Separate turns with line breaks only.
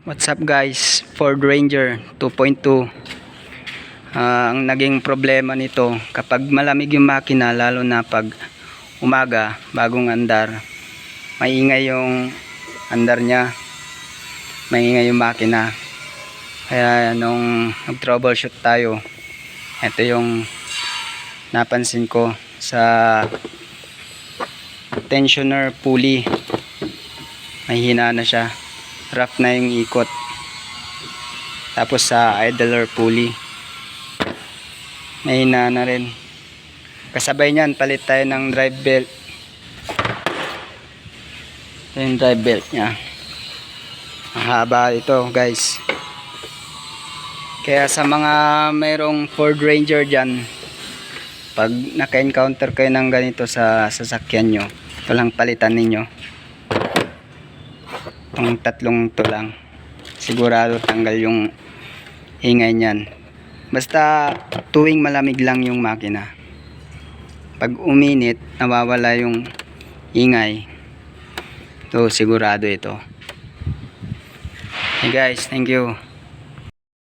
What's up guys? Ford Ranger 2.2 Ah, Ang naging problema nito kapag malamig yung makina lalo na pag umaga bagong andar maingay yung andar niya maingay yung makina. Kaya nung nag troubleshoot tayo ito yung napansin ko sa tensioner pulley. Mahina na siya rough na yung ikot. Tapos sa idler pulley mahina na rin. Kasabay niyan palit tayo ng drive belt. Ito yung drive belt nya mahaba ito guys. Kaya sa mga mayroong Ford Ranger dyan pag naka-encounter kayo ng ganito sa sasakyan nyo ito lang palitan ninyo itong tatlong to lang. Sigurado tanggal yung ingay niyan. Basta tuwing malamig lang yung makina. Pag uminit nawawala yung ingay. So sigurado ito. Hey guys thank you